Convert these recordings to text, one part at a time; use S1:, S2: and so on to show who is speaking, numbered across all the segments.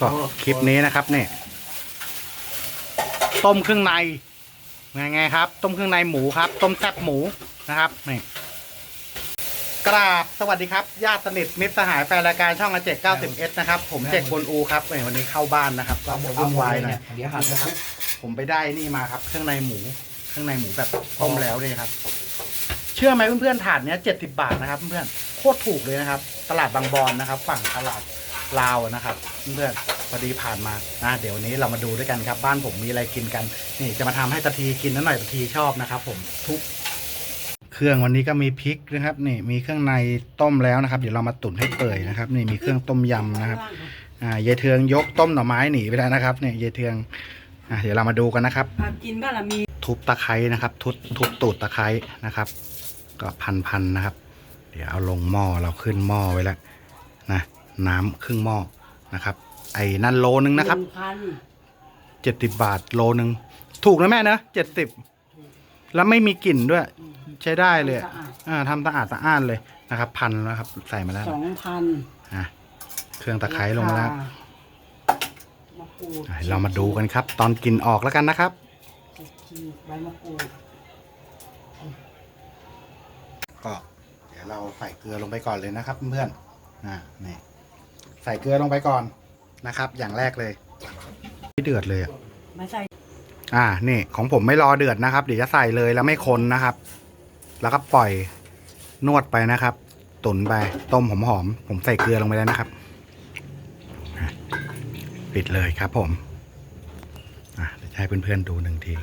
S1: ก็คลิปนี้นะครับเนี่ยต้มเครื่องในไงไงครับ ต้มเครื่องในหมูครับ ต้มแซ่บหมูนะครับนี่กราบสวัสดีครับญาติสนิทมิตรสหายแฟนรายการช่องอาเจก90 s นะครับ ผมเจกบนอูครับเนี่ยวันนี้เข้าบ้านนะครับ ก็วุ่นวายหน่อย
S2: เดี๋ยวหันนะครับ
S1: ผมไปได้นี่มาครับ เครื่องในหมู เครื่องในหมูแบบต้มแล้วเนี่ยครับ เชื่อไหมเพื่อนๆถาดเนี้ยเจ็ดสิบาทนะครับ เพื่อนๆโคตรถูกเลยนะครับ ตลาดบางบอนนะครับ ฝั่งตลาด ลาวนะครับเพื่อนๆพอดีผ่านมานะเดี๋ยววันนี้เรามาดูด้วยกันครับ บ้านผมมีอะไรกินกัน นี่จะมาทำให้ตะทีกินนั่นหน่อยตะทีชอบนะครับ ผมทุกเครื่องวันนี้ก็มีพริกนะครับนี่มีเครื่องในต้มแล้วนะครับ เดี๋ยวเรามาตุ๋นให้เปื่อยนะครับนี่มีเครื่องต้มยำนะครับอ่ายายเทืองยกต้มหน่อไม้หนีไปแล้วนะครับเนี่ยยายเทืองอะเดี๋ยวเรามาดูกันนะครับ
S3: อะกินก็ละมี
S1: ทุบตะไคร้นะครับ ทุบทุบตูดตะไคร้นะครับ ก็พันพันๆนะครับ เดี๋ยวเอาลงหม้อเราขึ้นหม้อไว้แล้วนะ น้ำครึ่งหม้อนะครับ ไอ้นั่นโลนึงนะครับ
S3: หงพัน
S1: เจ็ดสิบบาทโลนึง ถูกนะแม่นะเจ็ดสิบแล้วไม่มีกลิ่นด้วย ใช้ได้เลย
S3: สะอาด
S1: อ่าทำสะอาดสะอ้านเลยนะครับ พันแล้วครับ ใส่มาแล้ว
S3: สองพัน
S1: อะเครื่องตะไคร้ลงมาแล้ว
S3: มะกรูด
S1: อะเรามาดูกันครับ ตอนกินออกแล้วกันนะครับ
S3: ฉีกใบมะกรูด
S1: ก็เดี๋ยวเราใส่เกลือลงไปก่อนเลยนะครับเพื่อนๆอ่านี่ ใส่เกลือลงไปก่อนนะครับ อย่างแรกเลยไม่เดือดเลยอะ
S3: ไม่ใส่
S1: อ่านี่ของผมไม่รอเดือดนะครับ เดี๋ยวจะใส่เลยแล้วไม่คนนะครับ แล้วก็ปล่อยนวดไปนะครับ ตุ๋นไปต้มหอมๆผมใส่เกลือลงไปแล้วนะครับอะปิดเลยครับ ผมอะเดี๋ยวจะให้เพื่อนๆดูหนึ่งที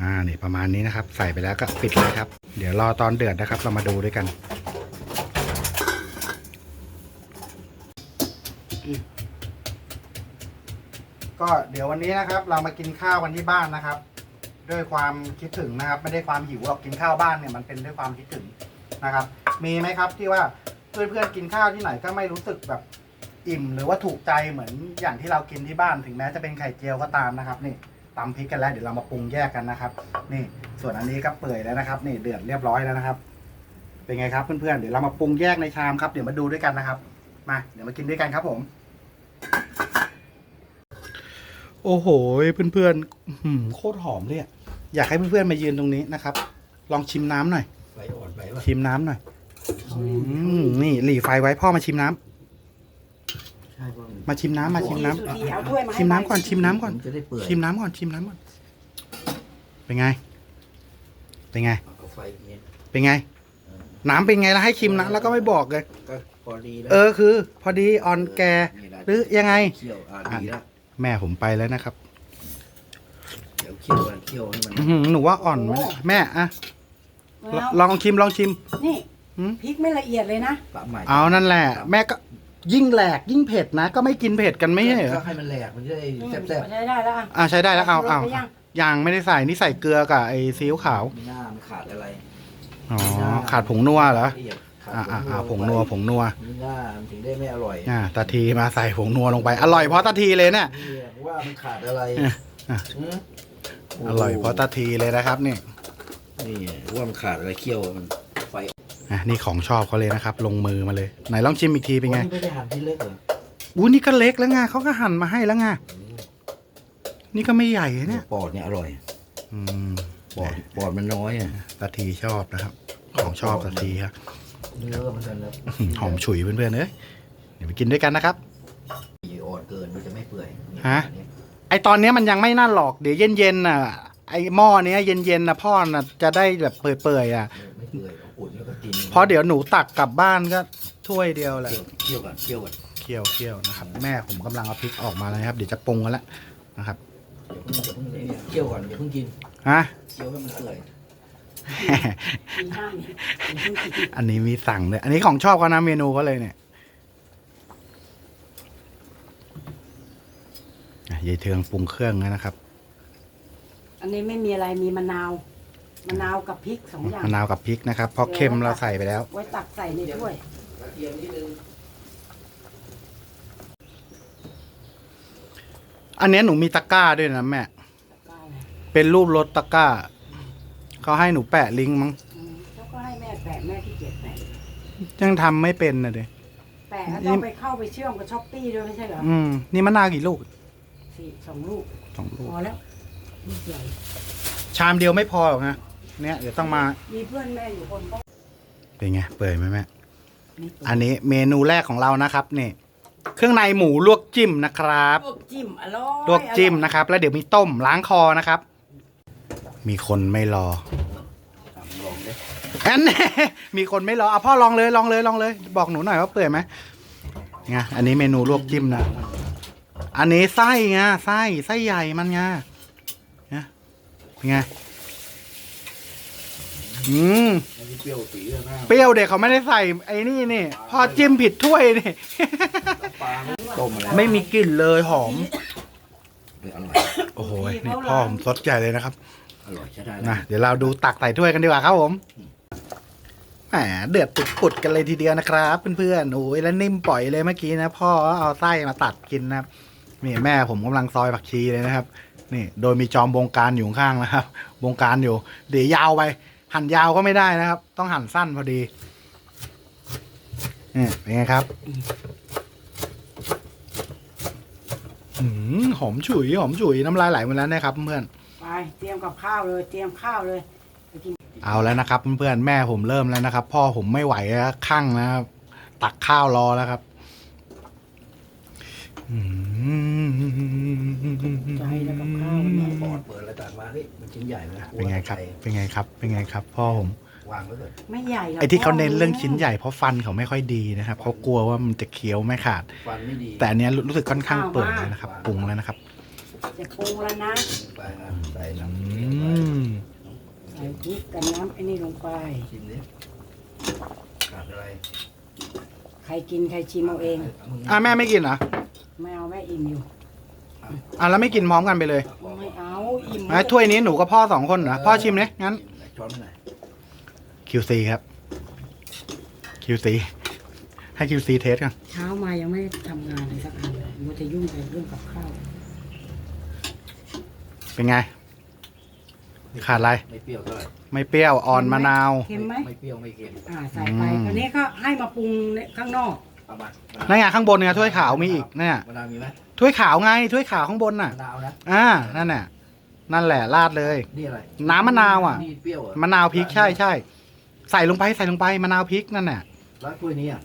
S1: อ่านี่ประมาณนี้นะครับ ใส่ไปแล้วก็ปิดเลยครับ เดี๋ยวรอตอนเดือดนะครับ เรามาดูด้วยกัน ก็เดี๋ยววันนี้นะครับ เรามากินข้าวกันที่บ้านนะครับ ด้วยความคิดถึงนะครับ ไม่ได้ความหิวหรอกกินข้าวบ้านเนี่ยมันเป็นด้วยความคิดถึงนะครับ มีไหมครับที่ว่าเพื่อนๆกินข้าวที่ไหนก็ไม่รู้สึกแบบอิ่มหรือว่าถูกใจเหมือนอย่างที่เรากินที่บ้านถึงแม้จะเป็นไข่เจียวก็ตามนะครับ นี่ตำพริกกันแล้วเดี๋ยวเรามาปรุงแยกกันนะครับ นี่ ส่วนอันนี้ก็เปื่อยแล้วนะครับ นี่เดือดเรียบร้อยแล้วนะครับ เป็นไงครับเพื่อนๆเดี๋ยวเรามาปรุงแยกในชามครับเดี๋ยวมาดูด้วยกันนะครับ มาเดี๋ยวมากินด้วยกันครับผม โอ้โหเพื่อนๆอื้อหือโคตรหอมเลยอะอยากให้เพื่อนๆมายืนตรงนี้นะครับ ลองชิมน้ำหน่อย
S2: ไฟอ่อนไปวะ
S1: ชิมน้ำหน่อยอืมนี่หลีไฟไว้พ่อมาชิมน้ำ
S2: ใช่ป่ะ
S1: มาชิมน้ำมาชิมน้ำ
S3: สุธีเอาถ้วยมาให้
S1: ชิมน้ำก่อนชิมน้ำก่อน
S2: มันจะได้เปื่อย
S1: ชิมน้ำก่อนชิมน้ำก่อน เป็นไง เป็นไง
S2: เอาก็ไฟอย่างเงี้ย
S1: เป็นไง น้ำเป็นไงล่ะให้ชิมนะแล้วก็ไม่บอกเลย
S2: ก็ พอดีแล้ว
S1: เออคือ พอดีอ่อนแก
S2: นี่นะ
S1: หรือยังไง
S2: เคี่ยวอ่าดีแล้ว
S1: แม่ผมไปแล้วนะครับ
S2: เดี๋ยวเคี่ยวกันเคี่ยวให้มัน
S1: อื้อหือหนูว่าอ่อนไหมแม่อะล
S3: แล้ว
S1: ลองชิมลองชิม
S3: นี่
S1: หืม
S3: พริกไม่ละเอียดเลยนะ
S2: ปะใหม่
S1: เอานั่นแหละ แม่ก็ยิ่งแหลกยิ่งเผ็ดนะ ก็ไม่กินเผ็ดกันไม่ใช่เหร
S2: ก็
S1: อ
S2: ให้มันแหลกมันจะได้แซ่บ
S3: ใช้ได้แล้วอะ
S1: อ่าใช้ได้แล้วเอาเอา
S3: ลงไปยัง
S1: ยังไม่ได้ใส่นี่ใส่เกลือกับไอ้ซีอิ๊วขาว
S2: ๆมีหน้ามันขาดอะไร
S1: อ๋อขาดผงนัวเหรอ
S2: ละเอียดขาด
S1: อ่าอ่าอ่าผ
S2: ล
S1: ง
S2: ไป
S1: นัวผงนัว
S2: มีหน้ามันถึงได้ไม่อร่อย
S1: อ่าตาทีมาใส่ผงนัวลงไป อร่อยเพราะตาทีเลยเนี่ย
S2: นี่ว่ามันขาดอะไร
S1: อะอะ
S2: หืม
S1: อร่อยเพราะตาทีเลยนะครับนี่
S2: นี่ว่ามันขาดอะไรเคี่ยวมันไฟ
S1: อะนี่ของชอบเขาเลยนะครับ ลงมือมาเลยไหนลองชิมอีกทีเป็นไง
S2: วันนี้ไม่ได้หั่นที่เล็กเหรอ
S1: อู้นี่ก็เล็กแล้วไงเขาก็หั่นมาให้แล้วไงนี่ก็ไม่ใหญ่เนี่ย
S2: ปอดเนี่ยอร่อย
S1: อืม
S2: ปอดปอดมันน้อยอะ
S1: ตาทีชอบนะครับ ของชอบตาทีครับ
S2: เนื้อมันจะแล้ว
S1: อื้อหือหอมฉุยเพื่อนๆเอ้ยเดี๋ยวไปกินด้วยกันนะครับ
S2: อ่อนเกินมันจะไม่เปื่อย
S1: ฮะไอตอนเนี้ยมันยังไม่น่าหรอกเดี๋ยวเย็นๆน่ะไอหม้อเนี้ยเย็นๆน่ะพ่อน่ะจะได้แบบเปื่อยๆอะ
S2: ไม่เปื่อยเอาอุ่นแล้วก็กิน
S1: เพราะเดี๋ยวหนูตักกลับบ้านก็ถ้วยเดียวแหละ
S2: เคี่ยวเคี่ยวก่อนเคี่ยวก่อน
S1: เคี่ยวเคี่ยวนะครับ แม่ผมกำลังเอาพริกออกมาแล้วนะครับ เดี๋ยวจะปรุงกันแล้วนะครับ
S2: อย่าเพิ่งอย่าเพิ่งเนี่ยเคี่ยวก่อนอย่าเพิ่งกิน
S1: ฮะ
S2: เคี่ยวให้มันเปื่อย
S3: มีห้านี่มีห้านี่
S1: อันนี้มีสั่งเลย อันนี้ของชอบเขานะเมนูเขาเลยเนี่ยอะยายเทืองปรุงเครื่องแล้วนะครับ
S3: อันนี้ไม่มีอะไรมีมะนาว มะนาวกับพริกสองอย่าง
S1: มะนาวกับพริกนะครับเพราะเค็มเราใส่ไปแล้ว
S3: ไว้ตักใส่ในถ้วย
S2: กระเทียมนิดนึง
S1: อันเนี้ยหนูมีตะกร้าด้วยนะแม่
S3: ได้เลย
S1: เป็นรูปรถตะกร้า เขาให้หนูแปะลิงก์มั้ง
S3: อืมแล้วก็ให้แม่แปะแม่ที่เกียจแปะ
S1: ยังทำไม่เป็นนะเด็
S3: แปะแล้วต้องไปเข้าไปเชื่อมกับช้อปปี้ด้วยไม่ใช่เหรอ
S1: อืมนี่มะนาวกี่ลูก
S3: สี่สองลูก
S1: สองลู
S3: พ
S1: ก
S3: อแล้วลูกใหญ่
S1: ชามเดียวไม่พอหรอกนะเนี่ยเดี๋ยวต้องมา
S3: มีเพื่อนแม่อยู่คนก็
S1: เป็นไงเปื่อยไหมแม่
S3: ไม่เปิด
S1: อันนี้เมนูแรกของเรานะครับนี่เครื่องในหมูลวกจิ้มนะครับ
S3: ลวกจิ้มอร่อย
S1: ลวกจิ้มนะครับ แล้วเดี๋ยวมีต้มล้างคอนะครับ มีคนไม่รอ
S2: ทำลองดิ
S1: อันนี้มีคนไม่รอเอาพ่อลองเลยลองเลยลองเลย บอกหนูหน่อยว่าเปื่อยไหมไงอันนี้เมนูลวกจิ้มนะ อันนี้ไส้ไงไส้ไส้ใหญ่มันไงเนี่ยเป็นไงอืม
S2: อันนี้เปรี้ยวสีเลยนะ
S1: เปรี้ยวเด็กเขาไม่ได้ใส่ไอ้นี่นี่พ่อจิ้มผิดถ้วยนี่
S2: ปลาต้มอะไร
S1: ไม่มีกลิ่นเลยหอม
S2: เอออร่อย
S1: โอ้โหนี่พ่อผมสดใจเลยนะครับ
S2: อร่อยใช้ได้
S1: นะเดี๋ยวเราดูตักใส่ถ้วยกันดีกว่าครับผมแหมเดือดปุดๆกันเลยทีเดียวนะครับเพื่อนๆโอ้ยแล้วนิ่มปล่อยเลยเมื่อกี้นะพ่อเอาไส้มาตัดกินนะครับนี่แม่ผมกำลังซอยผักชีเลยนะครับ นี่โดยมีจอมบงการอยู่ข้างนะครับบงการอยู่ เดี๋ยวยาวไป หั่นยาวก็ไม่ได้นะครับ ต้องหั่นสั้นพอดีนี่เป็นไงครับอืมหอมฉุยหอมฉุยน้ำลายไหลหมาแล้วนะครับเพื่อน
S3: ไปเตรียมกับข้าวเลย เตรียมข้าวเลยไปกิน
S1: เอาแล้วนะครับเพื่อนๆแม่ผมเริ่มแล้วนะครับ พ่อผมไม่ไหวแล้วข้างนะครับ ตักข้าวรอแล้วครับอืม
S3: ใจแล้วกับข้าวเนี่ย
S2: ปอดเปิดแล้วตักมาเฮ้ยมันชิ้นใหญ่นะ
S1: เป็นไงครับ เป็นไงครับ เป็นไงครับ พ่อผม
S2: วางไว้เลย
S3: ไม่ใหญ่หรอก
S1: ไอ้ที่เขาเน้นเรื่องชิ้นใหญ่เพราะฟันเขาไม่ค่อยดีนะครับเขากลัวว่ามันจะเคี้ยวไม่ขาด
S2: ฟันไม่ดี
S1: แต่อันเนี้ยรู้สึกค่อนข้างเปิดเลยนะครับ ปรุงแล้วนะครับ
S3: จะปรุงแล้วนะ
S2: ไปนะ ใส่น้ำ
S1: อื
S2: เกลือไป
S1: ม
S3: ใส่พริกกับน้ำไอ้นี่ลงไป
S2: ชิมดิขาดอะไร
S3: ใครกินใครชิมเอาเอง
S1: อะแม่ไม่กินเหรอ
S3: ไม่เอาแม่อิ่มอยู่
S1: อะแล้วไม่กินพร้อมกันไปเลย
S3: ไม่เอาอิ่ม
S1: ไอ้ถ้วยนี้หนูกับพ่อสองคนเหรอพ่อชิมเลยงั้น
S2: ช้อนไปไหน
S1: QC ครับ QC ให้ QC เทสกัน
S3: เช้ามายังไม่ได้ทำงานเลยสักอันเลยมัวจะยุ่งกับเรื่องกับข้าว
S1: เป็นไง ขาดอะไร
S2: ไม่เปรี้ยวเท่าไหร่
S1: ไม่เปรี้ยวอ่อนมะนาว
S3: เค็มไหม
S2: ไม่เปรี้ยวไม่เค็ม
S3: อ่าใส่ไป
S1: อืม
S3: อันนี้ก็ให้มาปรุงข้างนอก
S2: เอามา
S1: นั่นไงข้างบนไงถ้วยขาวมีอีกเนี่ย
S2: มะนาวมีไหม
S1: ถ้วยขาวไงถ้วยขาวข้างบนน่ะ
S2: มะนาวนะ
S1: อ่า นั่นน่ะ นั่นแหละราดเลย
S2: นี่อะไร
S1: น้ำมะนาวอะ
S2: นี่เปรี้ยวเหรอ
S1: มะนาวพริกใช่ใช่ใส่ลงไปใส่ลงไปมะนาวพริกนั่นน่ะ
S2: แล้วถ้วยนี้อะ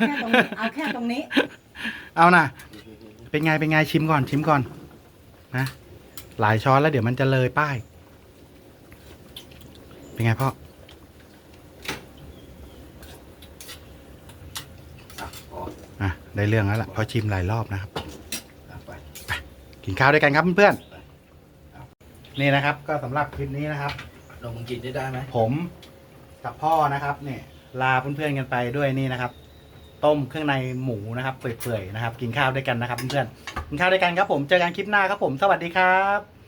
S3: แค่ตรงนี้เอาแค่ตรงนี้
S1: เอาน่ะเป็นไงเป็นไงชิมก่อนชิมก่อนนะ หลายช้อนแล้วเดี๋ยวมันจะเลยป้าย เป็นไงพ่อ
S2: อะพอ
S1: อะได้เรื่องแล้วล่ะเพอชิมหลายรอบนะครับ
S2: อะไป
S1: กินข้าวด้วยกันครับเพื่อนๆนี่นะครับ ก็สำหรับคลิปนี้นะครับ
S2: ลองมึงกินได้ได้ไหม
S1: ผมกับพ่อนะครับเนี่ยลาเพื่อนๆกันไปด้วยนี่นะครับ ต้มเครื่องในหมูนะครับเปื่อยๆนะครับ กินข้าวด้วยกันนะครับเพื่อนๆกินข้าวด้วยกันครับผมเจอกันคลิปหน้าครับผมสวัสดีครับ